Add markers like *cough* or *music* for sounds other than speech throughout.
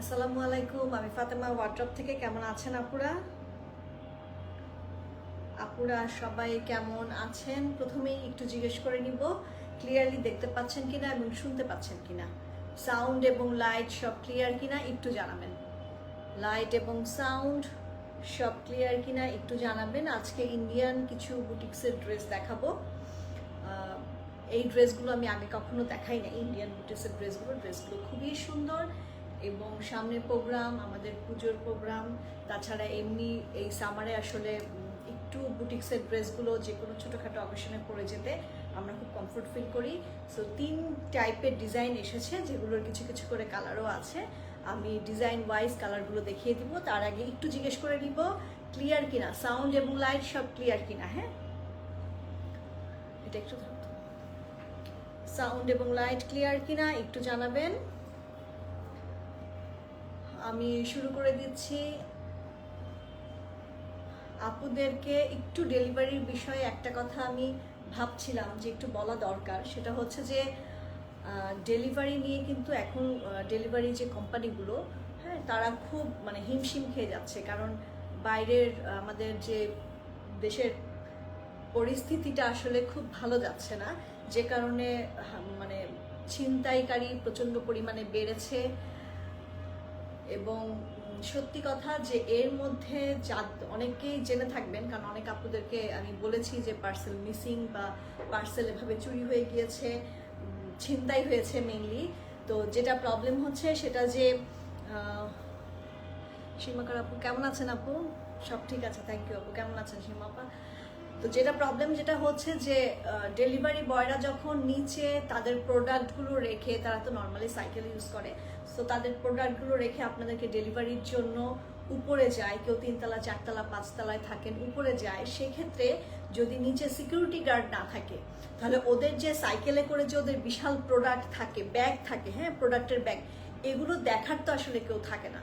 আসসালামু আলাইকুম, আমি ফাতেমা ওয়ার্ড্রপ থেকে। কেমন আছেন আপুরা? আপুরা সবাই কেমন আছেন? প্রথমেই একটু জিজ্ঞেস করে নিব ক্লিয়ারলি দেখতে পাচ্ছেন কিনা এবং শুনতে পাচ্ছেন কিনা? সাউন্ড এবং লাইট সব ক্লিয়ার কিনা একটু জানাবেন। লাইট এবং সাউন্ড সব ক্লিয়ার কিনা একটু জানাবেন। আজকে ইন্ডিয়ান কিছু বুটিক্সের ড্রেস দেখাবো। এই ড্রেসগুলো আমি আগে কখনো দেখাই না ইন্ডিয়ান বুটিক্সের ড্রেসগুলো ড্রেসগুলো খুবই সুন্দর। এবং সামনে প্রোগ্রাম আমাদের পুজোর প্রোগ্রাম তাছাড়া এমনি এই সামারে আসলে একটু বুটিক্সের ড্রেসগুলো যে কোনো ছোটোখাটো অকেশনে পরে যেতে আমরা খুব কমফোর্ট ফিল করি। সো তিন টাইপের ডিজাইন এসেছে, যেগুলোর কিছু কিছু করে কালারও আছে। আমি ডিজাইন ওয়াইজ কালারগুলো দেখিয়ে দিব, তার আগে একটু জিজ্ঞেস করে নিব ক্লিয়ার কিনা? সাউন্ড এবং লাইট সব ক্লিয়ার কিনা? হ্যাঁ? এটা একটু সাউন্ড এবং লাইট ক্লিয়ার কিনা? একটু জানাবেন। আমি শুরু করে দিচ্ছি। আপুদেরকে একটু ডেলিভারির বিষয়ে একটা কথা আমি ভাবছিলাম যে একটু বলা দরকার। সেটা হচ্ছে যে ডেলিভারি নিয়ে কিন্তু এখন ডেলিভারি যে কোম্পানিগুলো হ্যাঁ তারা খুব মানে হিমশিম খেয়ে যাচ্ছে। কারণ বাইরের আমাদের যে দেশের পরিস্থিতিটা আসলে খুব ভালো যাচ্ছে না। যে কারণে মানে ছিনতাইকারী প্রচণ্ড পরিমাণে বেড়েছে। এবং সত্যি কথা যে এর মধ্যে যা অনেকেই জেনে থাকবেন, কারণ অনেক আপুদেরকে আমি বলেছি যে পার্সেল মিসিং বা পার্সেল এভাবে চুরি হয়ে গিয়েছে, ছিনতাই হয়েছে মেইনলি তো যেটা প্রবলেম হচ্ছে সেটা যে সীমাকার আপু কেমন আছেন আপু? সব ঠিক আছে থ্যাংক ইউ আপু। কেমন আছেন সীমা আপা তো যেটা প্রবলেম যেটা হচ্ছে যে ডেলিভারি বয়রা যখন নিচে তাদের প্রোডাক্টগুলো রেখে, তারা তো নর্মালি সাইকেল ইউজ করে সো তাদের প্রোডাক্টগুলো রেখে আপনাদেরকে ডেলিভারির জন্য উপরে যায়, কেউ তিনতলা, চারতলা, পাঁচতলায় থাকেন, উপরে যায়, সেক্ষেত্রে যদি নিচে সিকিউরিটি গার্ড না থাকে, তাহলে ওদের যে সাইকেলে করে যে ওদের বিশাল প্রোডাক্ট থাকে ব্যাগ থাকে হ্যাঁ প্রোডাক্টের ব্যাগ এগুলো দেখার তো আসলে কেউ থাকে না।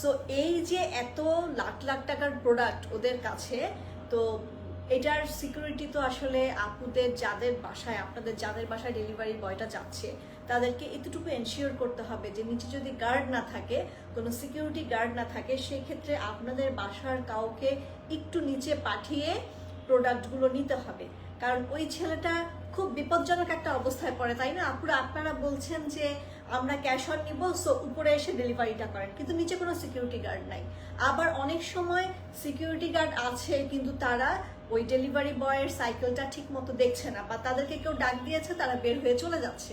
সো এই যে এত লাখ লাখ টাকার প্রোডাক্ট ওদের কাছে, তো এটার সিকিউরিটি তো আসলে আপুদের যাদের বাসায়, আপনাদের যাদের বাসায় ডেলিভারি বয়টা যাচ্ছে, তাদেরকে এতটুকু এনশিওর করতে হবে যে নিচে যদি গার্ড না থাকে, কোনো সিকিউরিটি গার্ড না থাকে, সেক্ষেত্রে আপনাদের বাসার কাউকে একটু নিচে পাঠিয়ে প্রোডাক্টগুলো নিতে হবে। কারণ ওই ছেলেটা খুব বিপজ্জনক একটা অবস্থায় পড়ে, তাই না? আপুরা, আপনারা বলছেন যে আমরা ক্যাশ অন নিব সো উপরে এসে ডেলিভারিটা করেন। কিন্তু নিচে কোনো সিকিউরিটি গার্ড নাই। আবার অনেক সময় সিকিউরিটি গার্ড আছে, কিন্তু তারা ওই ডেলিভারি বয়ের সাইকেলটা ঠিক মতো দেখছে না, বা তাদেরকে কেউ ডাক দিয়েছে, তারা বের হয়ে চলে যাচ্ছে।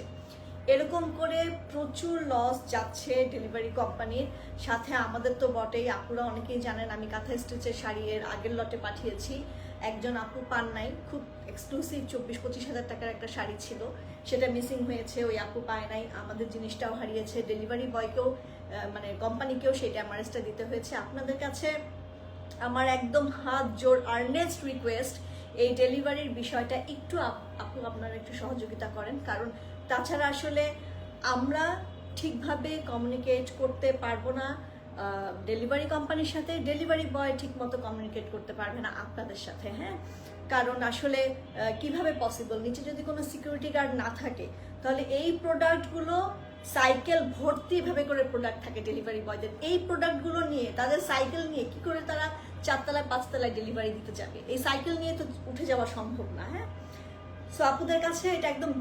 এরকম করে প্রচুর লস যাচ্ছে ডেলিভারি কোম্পানির সাথে আমাদের তো বটেই, আপুরা অনেকেই জানেন আমি কাঁথা স্টিচের শাড়ি এর আগের লটে পাঠিয়েছি। একজন আপু পান নাই, খুব এক্সক্লুসিভ চব্বিশ পঁচিশ হাজার টাকার একটা শাড়ি ছিল। সেটা মিসিং হয়েছে, ওই আপু পায় নাই। আমাদের জিনিসটাও হারিয়েছে। ডেলিভারি বয়কেও মানে কোম্পানিকেও সেই ড্যামারেজটা দিতে হয়েছে। আপনাদের কাছে আমার একদম হাত জোর আর্নেস্ট রিকোয়েস্ট এই ডেলিভারির বিষয়টা একটু আপ- আপু আপনারা একটু সহযোগিতা করেন। কারণ তাছাড়া আসলে আমরা ঠিকভাবে কমিউনিকেট করতে পারব না ডেলিভারি কোম্পানির সাথে ডেলিভারি বয় ঠিক মতো কমিউনিকেট করতে পারবে না আপনাদের সাথে হ্যাঁ? কারণ আসলে কীভাবে পসিবল নিচে যদি কোনো সিকিউরিটি গার্ড না থাকে, তাহলে এই প্রোডাক্টগুলো সাইকেল ভর্তি ভাবে করে প্রোডাক্ট থাকে ডেলিভারি বয়দের এই প্রোডাক্টগুলো নিয়ে, তাদের সাইকেল নিয়ে কি করে তারা চারতলায় পাঁচতলায় ডেলিভারি দিতে যাবে? এই সাইকেল নিয়ে তো উঠে যাওয়া সম্ভব না হ্যাঁ? সো আপুদের কাছে এটা একদম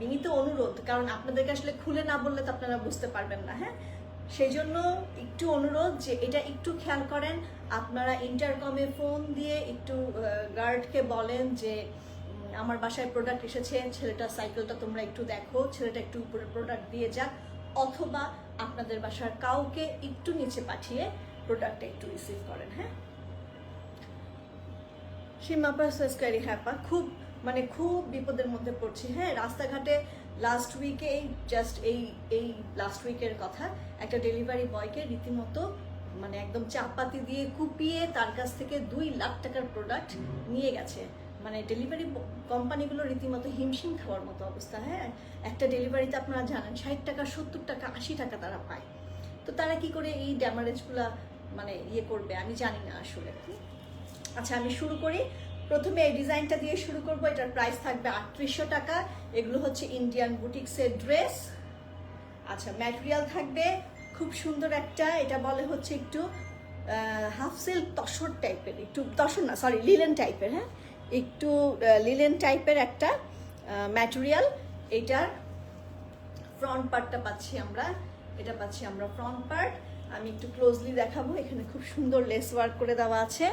বিনীত অনুরোধ, কারণ আপনাদেরকে আসলে খুলে না বললে তো আপনারা বুঝতে পারবেন না হ্যাঁ? সেই জন্য একটু অনুরোধ যে এটা একটু খেয়াল করেন, আপনারা ইন্টারকমে ফোন দিয়ে একটু গার্ডকে বলেন যে আমার বাসায় প্রোডাক্ট এসেছে ছেলেটার সাইকেলটা তোমরা একটু দেখো, ছেলেটা একটু উপরে প্রোডাক্ট দিয়ে যাক, অথবা আপনাদের বাসার কাউকে একটু নিচে পাঠিয়ে প্রোডাক্টটা একটু রিসিভ করেন হ্যাঁ? সীমাপা সাবস্ক্রাইরি হ্যাপা, খুব মানে খুব বিপদের মধ্যে পড়ছি। হ্যাঁ রাস্তাঘাটে লাস্ট উইকে এই জাস্ট এই এই লাস্ট উইকের কথা, একটা ডেলিভারি বয়কে রীতিমতো মানে একদম চাপাতি দিয়ে কুপিয়ে তার কাছ থেকে দুই লাখ টাকার প্রোডাক্ট নিয়ে গেছে। মানে ডেলিভারি কোম্পানিগুলো রীতিমতো হিমশিম খাওয়ার মতো অবস্থা হ্যাঁ? একটা ডেলিভারিতে আপনারা জানেন, ষাট টাকা, সত্তর টাকা, আশি টাকা তারা পায়। তো তারা কি করে এই ড্যামারেজগুলা মানে ইয়ে করবে? আমি জানি না আসলে। আচ্ছা আমি শুরু করি। প্রথমে এই ডিজাইনটা দিয়ে শুরু করব, এটার প্রাইস থাকবে আটত্রিশশো টাকা। এগুলো হচ্ছে ইন্ডিয়ান বুটিক্সের ড্রেস আচ্ছা ম্যাটেরিয়াল থাকবে খুব সুন্দর একটা, এটা বলে হচ্ছে একটু হাফ সিল্ক তসর টাইপের একটু তসর না সরি লিলেন টাইপের হ্যাঁ? একটু লিলেন টাইপের একটা ম্যাটেরিয়াল এটার ফ্রন্ট পার্টটা পাচ্ছি আমরা, এটা পাচ্ছি আমরা ফ্রন্ট পার্ট আমি একটু ক্লোজলি দেখাবো, এখানে খুব সুন্দর লেস ওয়ার্ক করে দেওয়া আছে।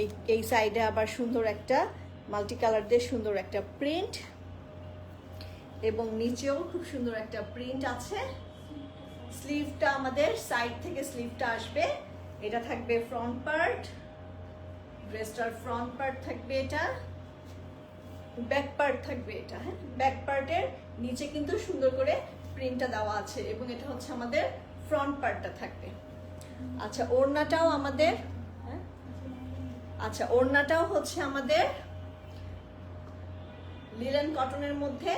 এই এই সাইডে আবার সুন্দর একটা মাল্টি কালার দিয়ে সুন্দর একটা প্রিন্ট এবং নিচেও খুব সুন্দর একটা প্রিন্ট আছে। স্লিভটা আমাদের সাইড থেকে স্লিভটা আসবে। এটা থাকবে ফ্রন্ট পার্ট ড্রেসটার ফ্রন্ট পার্ট থাকবে এটা। ব্যাক পার্ট থাকবে এটা হ্যাঁ? ব্যাক পার্টের নিচে কিন্তু সুন্দর করে প্রিন্টটা দেওয়া আছে এবং এটা হচ্ছে আমাদের ফ্রন্ট পার্টটা থাকবে। আচ্ছা ওড়নাটাও আমাদের? আচ্ছা ওড়নাটাও হচ্ছে আমাদের লিলেন কটনের মধ্যে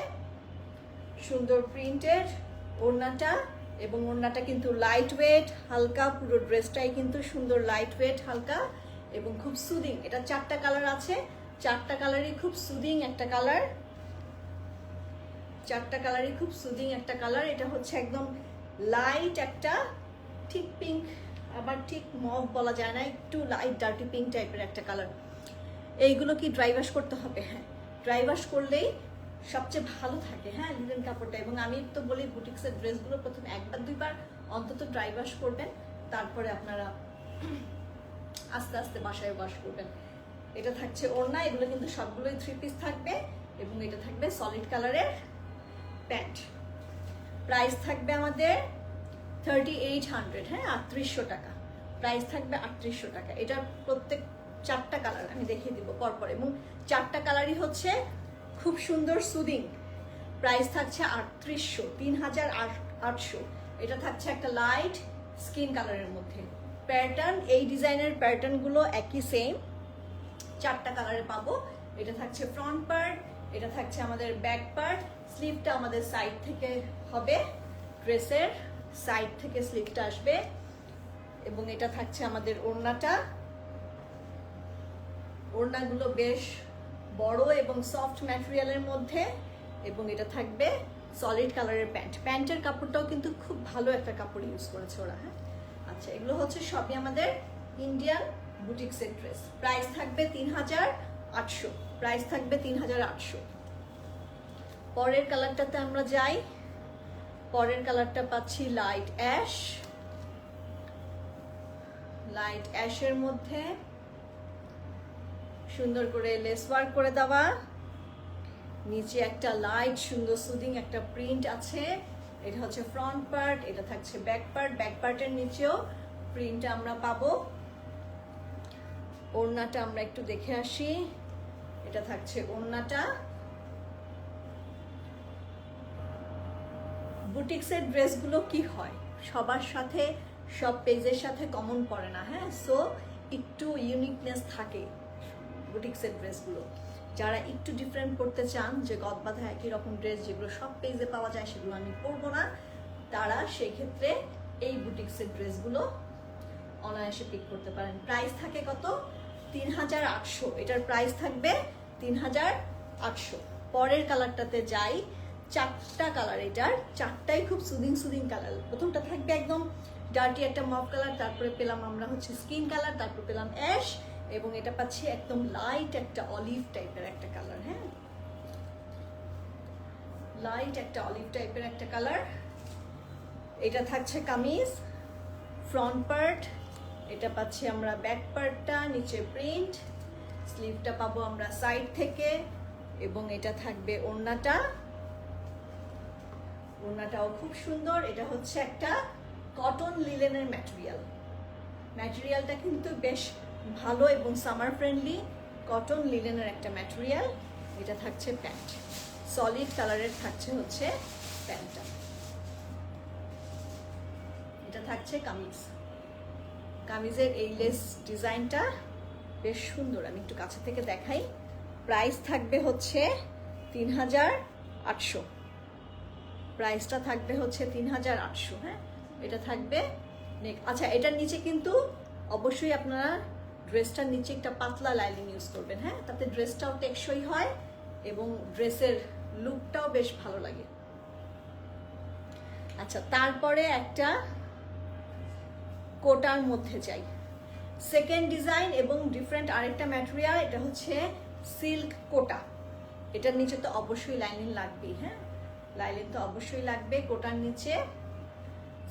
সুন্দর প্রিন্টের ওড়নাটা এবং ওড়নাটা কিন্তু লাইট ওয়েট হালকা, পুরো ড্রেসটাই কিন্তু সুন্দর লাইট ওয়েট হালকা এবং খুব সুদিং এটা চারটা কালার আছে, চারটা কালারই খুব সুদিং একটা কালার চারটা কালারই খুব সুদিং একটা কালার এটা হচ্ছে একদম লাইট একটা, ঠিক পিঙ্ক আবার ঠিক মভ বলা যায় না, একটু লাইট ডার্টি পিঙ্ক টাইপের একটা কালার এইগুলো কি ড্রাই ওয়াশ করতে হবে? হ্যাঁ ড্রাই ওয়াশ করলেই সবচেয়ে ভালো থাকে হ্যাঁ লিলেন কাপড়টা। এবং আমি তো বলি বুটিক্সের ড্রেসগুলো প্রথম একবার, দুইবার অন্তত ড্রাই ওয়াশ করবেন, তারপরে আপনারা আস্তে আস্তে বাসায় ওয়াশ করবেন। এটা থাকছে ওড়না, এগুলো কিন্তু সবগুলোই থ্রি পিস থাকবে, এবং এটা থাকবে সলিড কালারের প্যান্ট প্রাইস থাকবে আমাদের থার্টি এইট হান্ড্রেড হ্যাঁ আটত্রিশশো টাকা। প্রাইস থাকবে আটত্রিশশো টাকা। এটার প্রত্যেক চারটা কালার আমি দেখিয়ে দিব পরপর। এবং চারটা কালারই হচ্ছে খুব সুন্দর সুদিং প্রাইস থাকছে আটত্রিশশো, তিন হাজার আটশো। এটা থাকছে একটা লাইট স্কিন কালারের মধ্যে। প্যাটার্ন এই ডিজাইনের প্যাটার্নগুলো একই সেম চারটা কালারে পাবো। এটা থাকছে ফ্রন্ট পার্ট এটা থাকছে আমাদের ব্যাক পার্ট স্লিভটা আমাদের সাইড থেকে হবে ড্রেসের সাইড থেকে স্লিভটা আসবে এবং এটা থাকছে আমাদের ওড়নাটা। ওড়নাগুলো বেশ বড় এবং সফট ম্যাটেরিয়ালের মধ্যে এবং এটা থাকবে সলিড কালারের প্যান্ট। প্যান্টের কাপড়টাও কিন্তু খুব ভালো একটা কাপড় ইউজ করেছে ওরা হ্যাঁ? আচ্ছা এগুলো হচ্ছে সবই আমাদের ইন্ডিয়ান বুটিক্সের ড্রেস প্রাইস থাকবে তিন হাজার আটশো। প্রাইস থাকবে তিন হাজার আটশো। পরের কালারটাতে আমরা যাই। পরের কালারটা পাচ্ছি লাইট অ্যাশ লাইট অ্যাশের মধ্যে সুন্দর করে লেস ওয়ার্ক করে দেওয়া। নিচে একটা লাইট সুন্দর সুদিং একটা প্রিন্ট আছে। এটা হচ্ছে ফ্রন্ট পার্ট এটা থাকছে ব্যাক পার্ট ব্যাক পার্টের নিচেও প্রিন্ট আমরা পাবো। ওড়নাটা আমরা একটু দেখে আসি। এটা থাকছে ওড়নাটা। বুটিক্সের ড্রেসগুলো কি হয়? সবার সাথে, সব পেজের সাথে কমন পড়ে না হ্যাঁ? সো একটু ইউনিকনেস থাকে বুটিক্সের ড্রেসগুলো। যারা একটু ডিফারেন্ট করতে চান, যে গদ বাঁধা একই রকম ড্রেস যেগুলো সব পেজে পাওয়া যায়, সেগুলো আমি পরবো না, তারা সেক্ষেত্রে এই বুটিক্সের ড্রেসগুলো অনায়াসে পিক করতে পারেন। প্রাইস থাকে কত? তিন হাজার আটশো। এটার প্রাইস থাকবে তিন হাজার আটশো। পরের কালারটাতে যাই চারটা কালার এটার, চারটাই খুব সুদিং সুদিং কালার প্রথমটা থাকবে একদম ডার্টি একটা মফ কালার তারপরে পেলাম আমরা হচ্ছে স্কিন কালার তারপর পেলাম অ্যাশ এবং এটা পাচ্ছি একদম লাইট একটা অলিভ টাইপের একটা কালার হ্যাঁ? লাইট একটা অলিভ টাইপের একটা কালার এটা থাকছে কামিজ ফ্রন্ট পার্ট এটা পাচ্ছি আমরা ব্যাক পার্টটা নিচে প্রিন্ট স্লিভটা পাবো আমরা সাইড থেকে এবং এটা থাকবে ওড়নাটা। ওড়নাটাও খুব সুন্দর। এটা হচ্ছে একটা কটন লিলেনের ম্যাটেরিয়াল ম্যাটেরিয়ালটা কিন্তু বেশ ভালো এবং সামার ফ্রেন্ডলি কটন লিলেনের একটা ম্যাটেরিয়াল এটা থাকছে প্যান্ট। সলিড কালারের থাকছে হচ্ছে প্যান্টটা। এটা থাকছে কামিজ। কামিজের এই লেস ডিজাইনটা বেশ সুন্দর। আমি একটু কাছে থেকে দেখাই। প্রাইস থাকবে হচ্ছে তিন হাজার আটশো। প্রাইসটা থাকবে হচ্ছে তিন হাজার আটশো হ্যাঁ? এটা থাকবে আচ্ছা এটার নিচে কিন্তু অবশ্যই আপনারা ড্রেসটার নিচে একটা পাতলা লাইনিং ইউজ করবেন হ্যাঁ? তাতে ড্রেসটাও টেকসই হয় এবং ড্রেসের লুকটাও বেশ ভালো লাগে। আচ্ছা তারপরে একটা কোটার মধ্যে যাই। সেকেন্ড ডিজাইন এবং ডিফারেন্ট আরেকটা ম্যাটেরিয়াল, এটা হচ্ছে সিল্ক কোটা। এটার নিচে তো অবশ্যই লাইনিং লাগবেই হ্যাঁ? লাইনিং তো অবশ্যই লাগবে, কোটার নিচে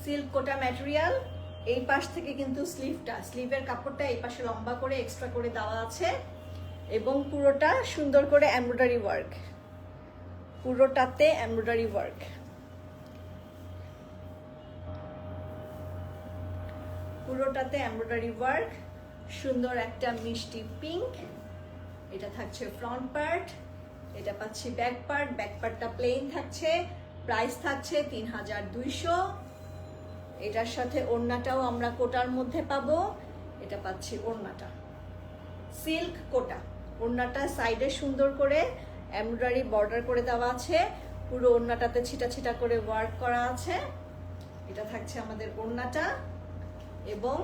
সিল্ক কোটা ম্যাটেরিয়াল এই পাশ থেকে কিন্তু স্লিভটা স্লিভের কাপড়টা এই পাশে লম্বা করে এক্সট্রা করে দেওয়া আছে, এবং পুরোটা সুন্দর করে এমব্রয়ডারি ওয়ার্ক পুরোটাতে এমব্রয়ডারি ওয়ার্ক পুরোটাতে এমব্রয়ডারি ওয়ার্ক সুন্দর একটা মিষ্টি পিঙ্ক এটা থাকছে ফ্রন্ট পার্ট এটা পাচ্ছি ব্যাক পার্ট ব্যাক পার্টটা প্লেন থাকছে প্রাইস থাকছে তিন হাজার দুইশো। এটার সাথে ওড়নাটাও আমরা কোটার মধ্যে পাবো, এটা পাচ্ছি ওড়নাটা। সিল্ক কোটা, ওড়নাটা সাইডে সুন্দর করে এমব্রয়ডারি বর্ডার করে দেওয়া আছে, পুরো ওড়নাটাতে ছিটা ছিটা করে ওয়ার্ক করা আছে। এটা থাকছে আমাদের ওড়নাটা এবং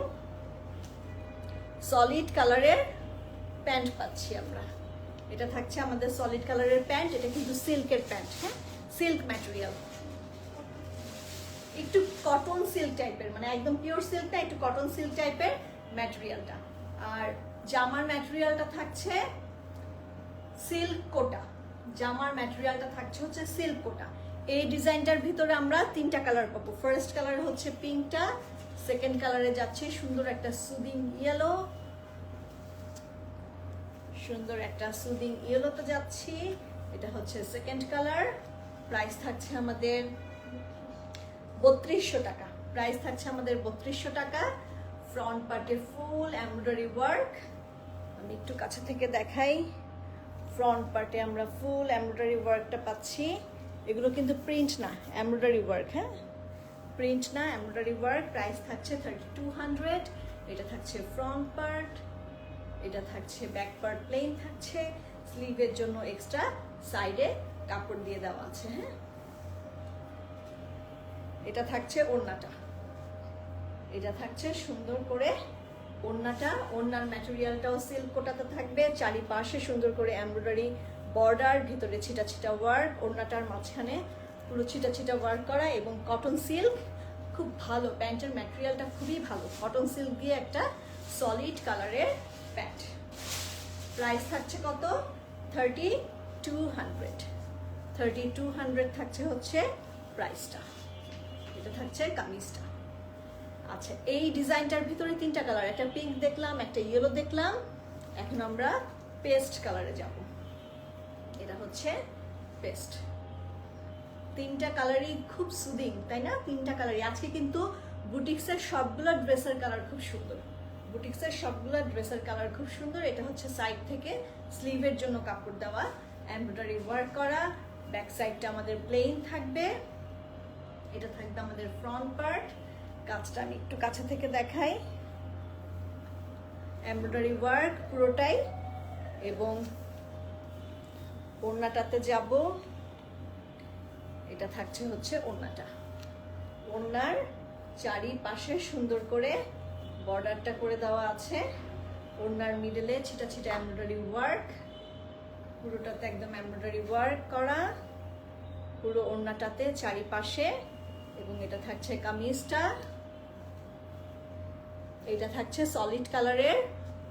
সলিড কালারের প্যান্ট পাচ্ছি আমরা। এটা থাকছে আমাদের সলিড কালারের প্যান্ট, এটা কিন্তু সিল্কের প্যান্ট হ্যাঁ? সিল্ক ম্যাটেরিয়াল একটু কটন সিল্ক টাইপের মানে একদম পিওর সিল্ক না, একটু কটন সিল্ক টাইপের ম্যাটেরিয়ালটা আর জামার ম্যাটেরিয়ালটা থাকছে সিল্ক কোটা। জামার ম্যাটেরিয়ালটা থাকছে হচ্ছে সিল্ক কোটা। এই ডিজাইনটার ভিতরে আমরা তিনটা কালার পাবো। ফার্স্ট কালার হচ্ছে পিঙ্কটা সেকেন্ড কালারে যাচ্ছে সুন্দর একটা সুদিং ইয়েলো সুন্দর একটা সুদিং ইয়েলোতে যাচ্ছি। এটা হচ্ছে সেকেন্ড কালার প্রাইস থাকছে আমাদের বত্রিশশো টাকা। প্রাইস থাকছে আমাদের বত্রিশশো টাকা। ফ্রন্ট পার্টে ফুল এমব্রয়ডারি ওয়ার্ক আমি একটু কাছে থেকে দেখাই। ফ্রন্ট পার্টে আমরা ফুল এমব্রয়ডারি ওয়ার্কটা পাচ্ছি। এগুলো কিন্তু প্রিন্ট না এমব্রয়ডারি ওয়ার্ক হ্যাঁ? প্রিন্ট না এমব্রয়ডারি ওয়ার্ক প্রাইস থাকছে থার্টি টু হান্ড্রেড এটা থাকছে ফ্রন্ট পার্ট এটা থাকছে ব্যাক পার্ট প্লেন থাকছে স্লিভের জন্য এক্সট্রা সাইডে কাপড় দিয়ে দেওয়া আছে হ্যাঁ? এটা থাকছে ওড়নাটা। এটা থাকছে সুন্দর করে ওড়নাটা, ওড়নার ম্যাটেরিয়ালটাও সিল্ক কোটাতে থাকবে, চারিপাশে সুন্দর করে এমব্রয়ডারি বর্ডার ভিতরে ছিটা ছিটা ওয়ার্ক ওড়নাটার মাঝখানে পুরো ছিটা ছিটা ওয়ার্ক করা এবং কটন সিল্ক খুব ভালো, প্যান্টের ম্যাটেরিয়ালটা খুবই ভালো। কটন সিল্ক দিয়ে একটা সলিড কালারের প্যান্ট প্রাইস থাকছে কত? Thirty two hundred thirty two hundred থাকছে হচ্ছে প্রাইসটা এটা থাকছে কামিজটা। আচ্ছা এই ডিজাইনটার ভিতরে তিনটা কালার একটা পিঙ্ক দেখলাম, একটা ইয়েলো দেখলাম। এখন আমরা পেস্ট কালারে যাব। এটা হচ্ছে পেস্ট তিনটা কালারই খুব সুদিং তাই না? তিনটা কালারই আজকে কিন্তু বুটিক্সের সবগুলো ড্রেসের কালার খুব সুন্দর। বুটিক্সের সবগুলো ড্রেসের কালার খুব সুন্দর। এটা হচ্ছে সাইড থেকে স্লিভের জন্য কাপড় দেওয়া এমব্রয়ডারি ওয়ার্ক করা ব্যাক সাইডটা আমাদের প্লেন থাকবে। এটা থাকবে আমাদের ফ্রন্ট পার্ট কাজটা আমি একটু কাছে থেকে দেখাই। এমব্রয়ডারি ওয়ার্ক পুরোটাই। এবং ওড়নাটাতে যাব। এটা থাকছে হচ্ছে ওড়নাটা। ওড়নার চারিপাশে সুন্দর করে বর্ডারটা করে দেওয়া আছে। ওড়নার মিডলে ছিটা ছিটা এমব্রয়ডারি ওয়ার্ক পুরোটাতে একদম এমব্রয়ডারি ওয়ার্ক করা। পুরো ওড়নাটাতে চারিপাশে এবং এটা থাকছে কামিজটা। এটা থাকছে সলিড কালারের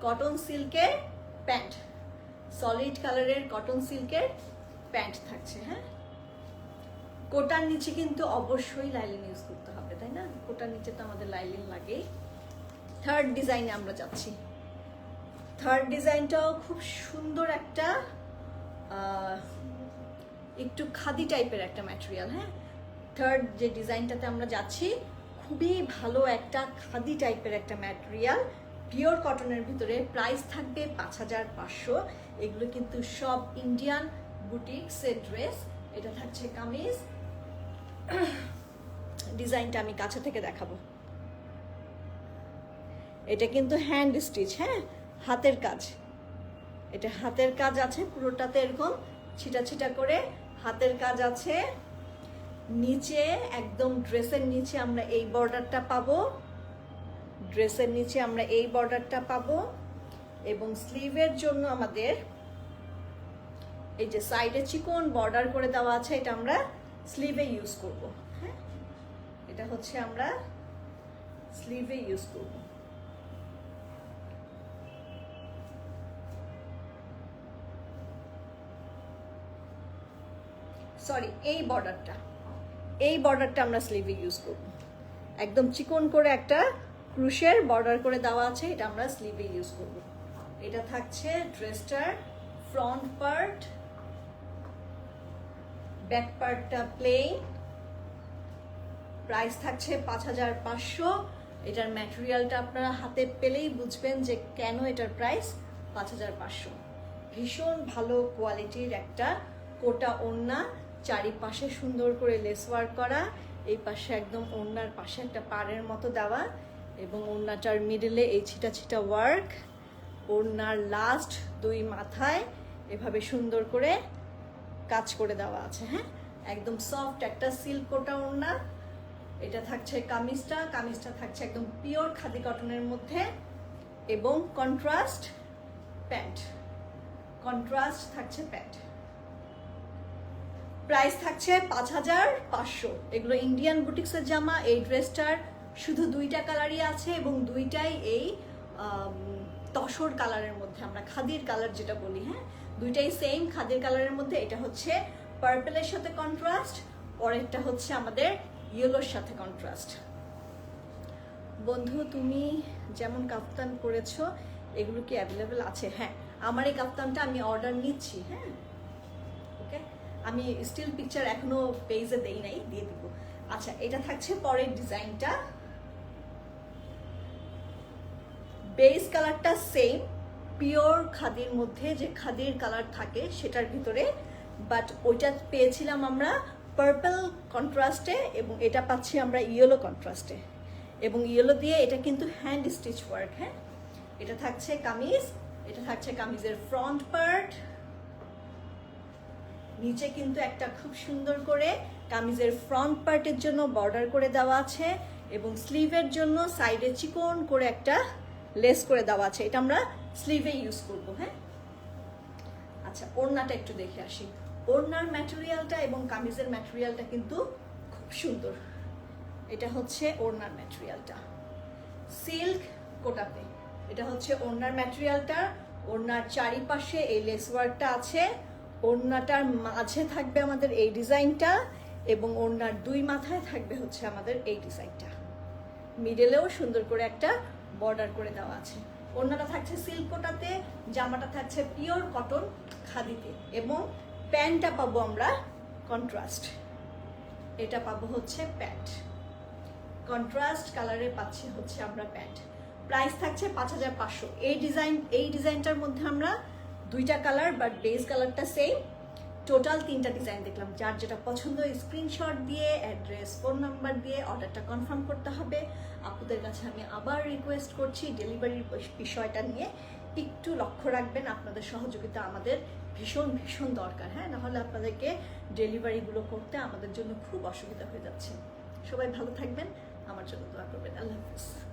কটন সিল্কের প্যান্ট সলিড কালারের কটন সিল্কের প্যান্ট থাকছে হ্যাঁ? কোটার নিচে কিন্তু অবশ্যই লাইলিন ইউজ করতে হবে, তাই না? কোটার নিচে তো আমাদের লাইলিন লাগেই। থার্ড ডিজাইনে আমরা যাচ্ছি। থার্ড ডিজাইনটাও খুব সুন্দর একটা একটু খাদি টাইপের একটা ম্যাটেরিয়াল হ্যাঁ? থার্ড যে ডিজাইনটাতে আমরা যাচ্ছি, খুবই ভালো একটা খাদি টাইপের একটা ম্যাটেরিয়াল পিওর কটনের ভিতরে প্রাইস থাকবে পাঁচ হাজার পাঁচশো। এগুলো কিন্তু সব ইন্ডিয়ান বুটিক্সের ড্রেস এটা থাকছে কামিজ। *clears throat* ডিজাইনটা আমি কাছে থেকে দেখাবো। এটা কিন্তু হ্যান্ড স্টিচ হ্যাঁ? হাতের কাজ। এটা হাতের কাজ আছে, পুরোটাতে এরকম ছিটা ছিটা করে হাতের কাজ আছে। নিচে, একদম ড্রেসের নিচে আমরা এই বর্ডারটা পাবো। ড্রেসের নিচে আমরা এই বর্ডারটা পাবো। এবং স্লিভের জন্য আমাদের এই যে সাইডে চিকন বর্ডার করে দেওয়া আছে, এটা আমরা স্লিভে ইউজ করব হ্যাঁ? এটা হচ্ছে আমরা স্লিভে ইউজ করব। সরি এই বর্ডারটা এই বর্ডারটা আমরা স্লিভে ইউজ করব। একদম চিকন করে একটা ক্রুশের বর্ডার করে দেওয়া আছে, এটা আমরা স্লিভে ইউজ করব। এটা থাকছে ড্রেসটার ফ্রন্ট পার্ট ব্যাক পার্টটা প্লেন প্রাইস থাকছে পাঁচ হাজার পাঁচশো। এটার ম্যাটেরিয়ালটা আপনারা হাতে পেলেই বুঝবেন যে কেন এটার প্রাইস পাঁচ হাজার পাঁচশো। ভীষণ ভালো কোয়ালিটির একটা কোটা ওড়না। চারিপাশে সুন্দর করে লেস ওয়ার্ক করা, এই পাশে একদম ওড়নার পাশে একটা পাড়ের মতো দেওয়া এবং ওড়নাটার মিডলে এই ছিটা ছিটা ওয়ার্ক ওড়নার লাস্ট দুই মাথায় এভাবে সুন্দর করে কাজ করে দেওয়া আছে হ্যাঁ? একদম সফট একটা সিল্ক কোটা ওড়না, এটা থাকছে কামিজটা কামিজটা থাকছে একদম পিওর খাদি কটনের মধ্যে এবং কন্ট্রাস্ট প্যান্ট কন্ট্রাস্ট থাকছে প্যান্ট প্রাইস থাকছে পাঁচ হাজার পাঁচশো। এগুলো ইন্ডিয়ান বুটিক্সের জামা, এই ড্রেসটার শুধু দুইটা কালারই আছে এবং দুইটাই এই তসর কালারের মধ্যে, আমরা খাদির কালার যেটা বলি হ্যাঁ? দুইটাই সেম খাদির কালারের মধ্যে, এটা হচ্ছে পার্পেলের সাথে কন্ট্রাস্ট পরেরটা হচ্ছে আমাদের ইয়েলোর সাথে কন্ট্রাস্ট বন্ধু, তুমি যেমন কাফতান করেছ, এগুলো কি অ্যাভেলেবেল আছে? হ্যাঁ আমার এই কাফতানটা আমি অর্ডার নিচ্ছি হ্যাঁ? আমি স্টিল পিকচার এখনও পেজে দেই নাই, দিয়ে দিব। আচ্ছা এটা থাকছে পরের ডিজাইনটা। বেস কালারটা সেম পিওর খাদির মধ্যে যে খাদির কালার থাকে সেটার ভিতরে বাট ওইটা পেয়েছিলাম আমরা পার্পল কন্ট্রাস্টে এবং এটা পাচ্ছি আমরা ইয়েলো কন্ট্রাস্টে এবং ইয়েলো দিয়ে এটা কিন্তু হ্যান্ড স্টিচ ওয়ার্ক হ্যাঁ? এটা থাকছে কামিজ, এটা থাকছে কামিজের ফ্রন্ট পার্ট নিচে কিন্তু একটা খুব সুন্দর করে কামিজের ফ্রন্ট পার্টের জন্য বর্ডার করে দেওয়া আছে এবং স্লিভের জন্য সাইডে চিকন করে একটা লেস করে দেওয়া আছে। এটা আমরা স্লিভে ইউজ করব হ্যাঁ? আচ্ছা ওড়নাটা একটু দেখে আসি। ওড়নার ম্যাটেরিয়ালটা এবং কামিজের ম্যাটেরিয়ালটা কিন্তু খুব সুন্দর। এটা হচ্ছে ওড়নার ম্যাটেরিয়ালটা সিল্ক কোটাতে। এটা হচ্ছে ওড়নার ম্যাটেরিয়ালটা ওড়নার চারিপাশে এই লেস ওয়ার্কটা আছে। ওড়নাটার মাঝে থাকবে আমাদের এই ডিজাইনটা এবং ওড়নার দুই মাথায় থাকবে হচ্ছে আমাদের এই ডিজাইনটা। মিডলেও সুন্দর করে একটা বর্ডার করে দেওয়া আছে। ওড়নাটা থাকছে সিল্ক কোটাতে, জামাটা থাকছে পিওর কটন খাদিতে এবং প্যান্টটা পাবো আমরা কন্ট্রাস্ট এটা পাবো হচ্ছে প্যান্ট। কন্ট্রাস্ট কালারে পাচ্ছি হচ্ছে আমরা প্যান্ট। প্রাইস থাকছে পাঁচ হাজার পাঁচশো। এই ডিজাইন, এই ডিজাইনটার মধ্যে আমরা দুইটা কালার বাট বেস কালারটা সেম টোটাল তিনটা ডিজাইন দেখলাম। যার যেটা পছন্দ স্ক্রিনশট দিয়ে অ্যাড্রেস ফোন নাম্বার দিয়ে অর্ডারটা কনফার্ম করতে হবে। আপনাদের কাছে আমি আবার রিকোয়েস্ট করছি ডেলিভারির বিষয়টা নিয়ে। একটু লক্ষ্য রাখবেন, আপনাদের সহযোগিতা আমাদের ভীষণ ভীষণ দরকার হ্যাঁ? নাহলে আপনাদেরকে ডেলিভারিগুলো করতে আমাদের জন্য খুব অসুবিধা হয়ে যাচ্ছে। সবাই ভালো থাকবেন। আমার জন্য দোয়া করবেন। আল্লাহ হাফিজ।